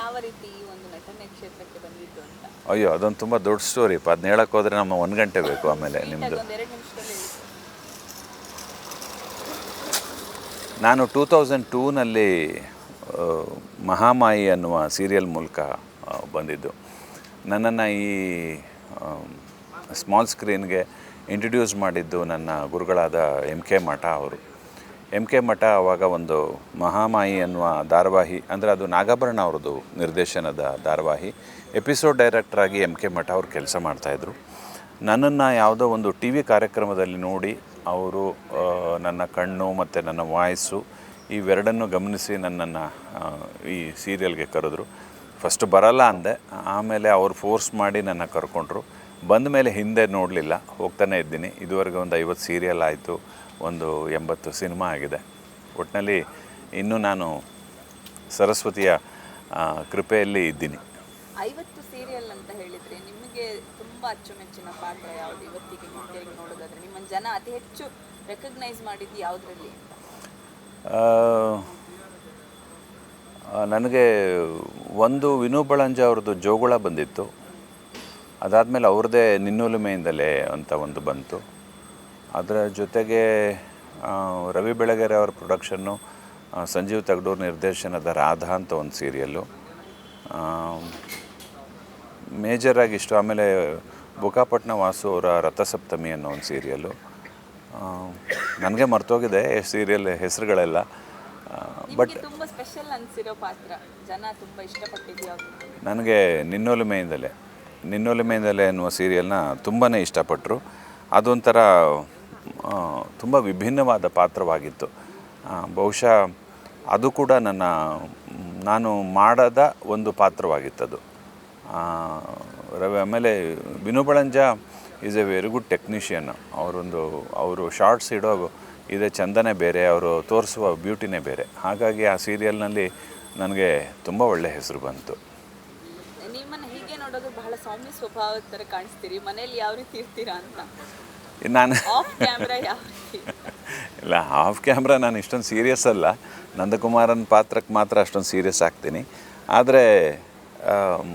ಯಾವ ರೀತಿ ಈ ಒಂದು ನಟನೆ ಕ್ಷೇತ್ರಕ್ಕೆ ಬಂದಿದ್ದು ಅಂತ? ಅಯ್ಯೋ ಅದೊಂದು ತುಂಬ ದೊಡ್ಡ ಸ್ಟೋರಿ ಅದನ್ನ ಹೇಳಕ್ಕೆ ಹೋದರೆ ನಮ್ಮ ಒಂದು ಗಂಟೆ ಬೇಕು ಆಮೇಲೆ ನಿಮ್ಮದು ಒಂದು ಎರಡು ನಿಮಿಷದಲ್ಲಿ ನಾನು ಟೂ ತೌಸಂಡ್ ಟೂನಲ್ಲಿ ಮಹಾಮಾಯಿ ಅನ್ನುವ ಸೀರಿಯಲ್ ಮೂಲಕ ಬಂದಿದ್ದು. ನನ್ನನ್ನು ಈ ಸ್ಮಾಲ್ ಸ್ಕ್ರೀನ್ಗೆ ಇಂಟ್ರಡ್ಯೂಸ್ ಮಾಡಿದ್ದು ನನ್ನ ಗುರುಗಳಾದ ಎಂ ಕೆ ಮಠ ಅವರು. ಎಂ ಕೆ ಮಠ ಆವಾಗ ಒಂದು ಮಹಾಮಾಯಿ ಅನ್ನುವ ಧಾರಾವಾಹಿ, ಅಂದರೆ ಅದು ನಾಗಾಭರಣ ಅವ್ರದ್ದು ನಿರ್ದೇಶನದ ಧಾರಾವಾಹಿ. ಎಪಿಸೋಡ್ ಡೈರೆಕ್ಟ್ರಾಗಿ ಎಂ ಕೆ ಮಠ ಅವರು ಕೆಲಸ ಮಾಡ್ತಾಯಿದ್ರು ನನ್ನನ್ನು ಯಾವುದೋ ಒಂದು ಟಿ ವಿ ಕಾರ್ಯಕ್ರಮದಲ್ಲಿ ನೋಡಿ ಅವರು ನನ್ನ ಕಣ್ಣು ಮತ್ತು ನನ್ನ ವಾಯ್ಸು ಇವೆರಡನ್ನು ಗಮನಿಸಿ ನನ್ನನ್ನು ಈ ಸೀರಿಯಲ್ಗೆ ಕರೆದ್ರು. ಫಸ್ಟ್ ಬರಲ್ಲ ಅಂದೆ, ಆಮೇಲೆ ಅವ್ರು ಫೋರ್ಸ್ ಮಾಡಿ ನನ್ನ ಕರ್ಕೊಂಡ್ರು. ಬಂದ ಮೇಲೆ ಹಿಂದೆ ನೋಡಲಿಲ್ಲ ಹೋಗ್ತಾನೆ ಇದ್ದೀನಿ. ಇದುವರೆಗೆ ಒಂದು ಐವತ್ತು ಸೀರಿಯಲ್ ಆಯಿತು ಒಂದು ಎಂಬತ್ತು ಸಿನಿಮಾ ಆಗಿದೆ. ಒಟ್ಟಿನಲ್ಲಿ ಇನ್ನೂ ನಾನು ಸರಸ್ವತಿಯ ಕೃಪೆಯಲ್ಲಿ ಇದ್ದೀನಿ. ಐವತ್ತು ಸೀರಿಯಲ್ ಅಂತ ಹೇಳಿದ್ರೆ ನಿಮಗೆ ತುಂಬ ಅಚ್ಚುಮೆಚ್ಚಿನ ಪಾತ್ರ ಯಾವುದು ಇವತ್ತಿಗೆ ಹಿಂತಿರುಗಿ ನೋಡೋದಾದ್ರೆ? ನಿಮ್ಮ ಜನ ಅತಿ ಹೆಚ್ಚು ರೆಕಗ್ನೈಸ್ ಮಾಡಿದ್ದು ಯಾವುದರಲ್ಲಿ ನನಗೆ ಒಂದು ವಿನೋಬಳಂಜ ಅವ್ರದ್ದು ಜೋಗುಳ ಬಂದಿತ್ತು. ಅದಾದಮೇಲೆ ಅವ್ರದ್ದೇ ನಿನ್ನೊಲುಮೆಯಿಂದಲೇ ಅಂತ ಒಂದು ಬಂತು. ಅದರ ಜೊತೆಗೆ ರವಿ ಬೆಳಗೆರೆ ಅವರ ಪ್ರೊಡಕ್ಷನ್ನು ಸಂಜೀವ್ ತಗಡೂರ್ ನಿರ್ದೇಶನದ ರಾಧಾ ಅಂತ ಒಂದು ಸೀರಿಯಲ್ಲು. ಮೇಜರಾಗಿ ಇಷ್ಟು ಆಮೇಲೆ ಬುಕಾಪಟ್ನ ವಾಸು ಅವರ ರಥಸಪ್ತಮಿ ಅನ್ನೋ ಒಂದು ಸೀರಿಯಲ್ಲು. ನನಗೆ ಮರ್ತೋಗಿದೆ ಸೀರಿಯಲ್ ಹೆಸರುಗಳೆಲ್ಲ. ಬಟ್ ತುಂಬಾ ಸ್ಪೆಷಲ್ ಅನ್ಸಿರೋ ಪಾತ್ರ. ಜನ ತುಂಬಾ ಇಷ್ಟಪಟ್ಟಿದ್ದು ನನಗೆ ನಿನ್ನೊಲುಮೆಯಿಂದಲೇ. ನಿನ್ನೊಲುಮೆಯಿಂದಲೇ ಎನ್ನುವ ಸೀರಿಯಲ್ನ ತುಂಬಾ ಇಷ್ಟಪಟ್ಟರು ಅದೊಂಥರ ತುಂಬ ವಿಭಿನ್ನವಾದ ಪಾತ್ರವಾಗಿತ್ತು. ಬಹುಶಃ ಅದು ಕೂಡ ನನ್ನ, ನಾನು ಮಾಡದ ಒಂದು ಪಾತ್ರವಾಗಿತ್ತದು. ರವಿ, ಆಮೇಲೆ Vinu Balanja is a very good technician. ಅವರೊಂದು, ಅವರು ಶಾರ್ಟ್ಸ್ ಇಡೋ ಇದೇ ಚಂದನೇ ಬೇರೆ, ಅವರು ತೋರಿಸುವ ಬ್ಯೂಟಿನೇ ಬೇರೆ. ಹಾಗಾಗಿ ಆ ಸೀರಿಯಲ್ನಲ್ಲಿ ನನಗೆ ತುಂಬ ಒಳ್ಳೆಯ ಹೆಸರು ಬಂತು. ನೋಡೋದು ಬಹಳ ಸೌಮ್ಯ ಸ್ವಭಾವದ ತರ ಕಾಣಿಸ್ತೀರಿ? ಮನೆಯಲ್ಲಿ ಯಾವ ರೀತಿ ಇರ್ತೀರಾ ಅಂತ? ನಾನು ಆಫ್ ಕ್ಯಾಮ್ರಾ ಯಾವ ರೀತಿ? ಇಲ್ಲ ಆಫ್ ಕ್ಯಾಮ್ರಾ ನಾನು ಇಷ್ಟೊಂದು ಸೀರಿಯಸ್ ಅಲ್ಲ. ನಂದಕುಮಾರನ ಪಾತ್ರಕ್ಕೆ ಮಾತ್ರ ಅಷ್ಟೊಂದು ಸೀರಿಯಸ್ ಆಗ್ತೀನಿ. ಆದರೆ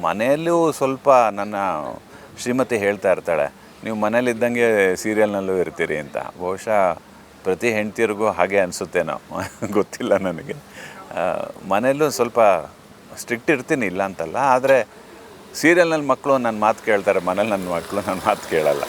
ಮನೆಯಲ್ಲೂ ಸ್ವಲ್ಪ ನನ್ನ ಶ್ರೀಮತಿ ಹೇಳ್ತಾ ಇರ್ತಾಳೆ ನೀವು ಮನೇಲಿದ್ದಂಗೆ ಸೀರಿಯಲ್ನಲ್ಲೂ ಇರ್ತೀರಿ ಅಂತ. ಬಹುಶಃ ಪ್ರತಿ ಹೆಂಡ್ತಿಯರಿಗೂ ಹಾಗೆ ಅನಿಸುತ್ತೇನೋ ಗೊತ್ತಿಲ್ಲ ನನಗೆ. ಮನೆಯಲ್ಲೂ ಸ್ವಲ್ಪ ಸ್ಟ್ರಿಕ್ಟ್ ಇರ್ತೀನಿ ಇಲ್ಲ ಅಂತಲ್ಲ. ಆದರೆ ಸೀರಿಯಲ್ನಲ್ಲಿ ಮಕ್ಕಳು ನನ್ನ ಮಾತು ಕೇಳ್ತಾರೆ ಮನೇಲಿ ನನ್ನ ಮಕ್ಕಳು ನನ್ನ ಮಾತು ಕೇಳಲ್ಲ.